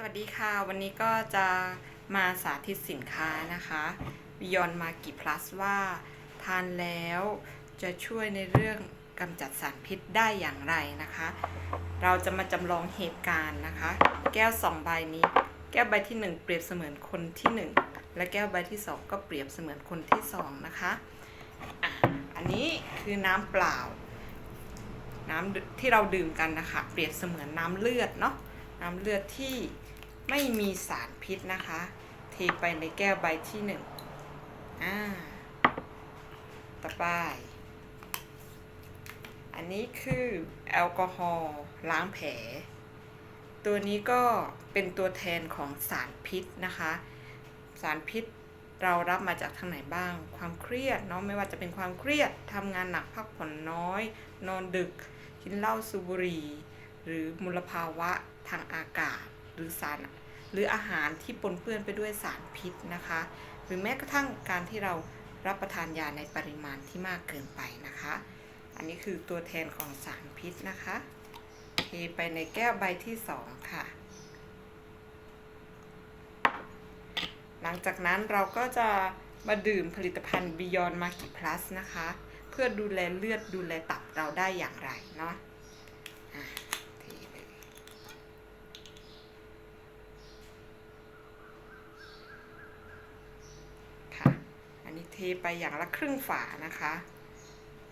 สวัสดีค่ะ วันนี้ก็จะมาสาธิตสินค้านะคะ Beyond m a g i Plus ว่าทานแล้วจะช่วยในเรื่องกำจัดสารพิษได้อย่างไรนะคะ เราจะมาจำลองเหตุการณ์นะคะ แก้วสองใบนี้ แก้วใบที่หนึ่งเปรียบเสมือนคนที่หนึ่งและแก้วใบที่สองก็เปรียบเสมือนคนที่สองนะคะอันนี้คือน้ำเปล่า น้ำที่เราดื่มกันนะคะ เปรียบเสมือนน้ำเลือดเนาะน้ำเลือดที่ ไม่มีสารพิษนะคะ เทไปในแก้วใบที่หนึ่งอ่าต่อไป อันนี้คือแอลกอฮอล์ล้างแผล ตัวนี้ก็เป็นตัวแทนของสารพิษนะคะ สารพิษเรารับมาจากทางไหนบ้าง ความเครียดเนาะไม่ว่าจะเป็นความเครียดทำงานหนักพักผ่อนน้อย นอนดึก กินเหล้าสูบบุหรี่ หรือมลภาวะทางอากาศ หรือสารหรืออาหารที่ปนเปื้อนไปด้วยสารพิษนะคะ หรือแม้กระทั่งการที่เรารับประทานยาในปริมาณที่มากเกินไปนะคะ อันนี้คือตัวแทนของสารพิษนะคะเทไปในแก้วใบที่สองค่ะ หลังจากนั้นเราก็จะมาดื่มผลิตภัณฑ์ Beyond m a g i Plus นะคะ เพื่อดูแลเลือดดูแลตับเราได้อย่างไรเนาะเทเลย ค่ะ อั นี้เทไปอย่างละครึ่งฝานะคะ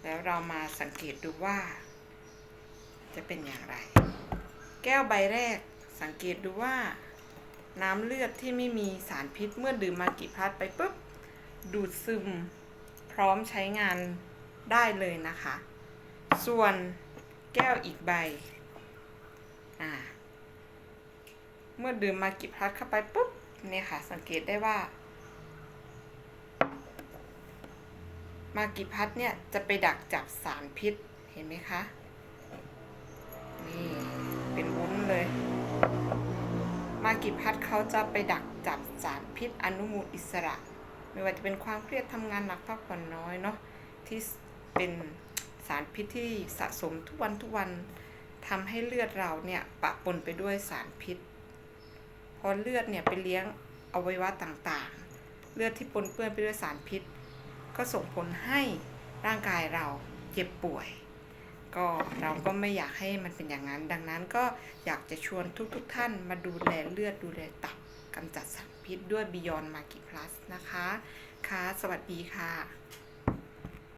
แล้วเรามาสังเกตดูว่า จะเป็นอย่างไร แก้วใบแรกสังเกตดูว่า น้ำเลือดที่ไม่มีสารพิษเมื่อดื่มมากิพัดไปปุ๊บ ดูดซึม พร้อมใช้งานได้เลยนะคะ ส่วนแก้วอีกใบอ่าเมื่อดื่มมากิพัดเข้าไปปุ๊บเนี่ยค่ะ สังเกตได้ว่า มากิพัดเนี่ยจะไปดักจับสารพิษเห็นไหมคะ นี่เป็นวุ้นเลย มากิพัดเขาจะไปดักจับสารพิษอนุมูลอิสระ ไม่ว่าจะเป็นความเครียดทำงานหนักพักผ่อนน้อยเนาะที่เป็นสารพิษที่สะสมทุกวันทุกวันทำให้เลือดเราเนี่ยปะปนไปด้วยสารพิษพอเลือดเนี่ยไปเลี้ยงอวัยวะต่างๆ เลือดที่ปนเปื้อนไปด้วยสารพิษ ก็ส่งผลให้ร่างกายเราเจ็บป่วย ก็เราก็ไม่อยากให้มันเป็นอย่างนั้น ดังนั้นก็อยากจะชวนทุกๆทท่านมาดูแลเลือดดูแลตับกำจัดสารพิษด้วย Beyond m a g i Plus นะคะ ค่ะ สวัสดีค่ะ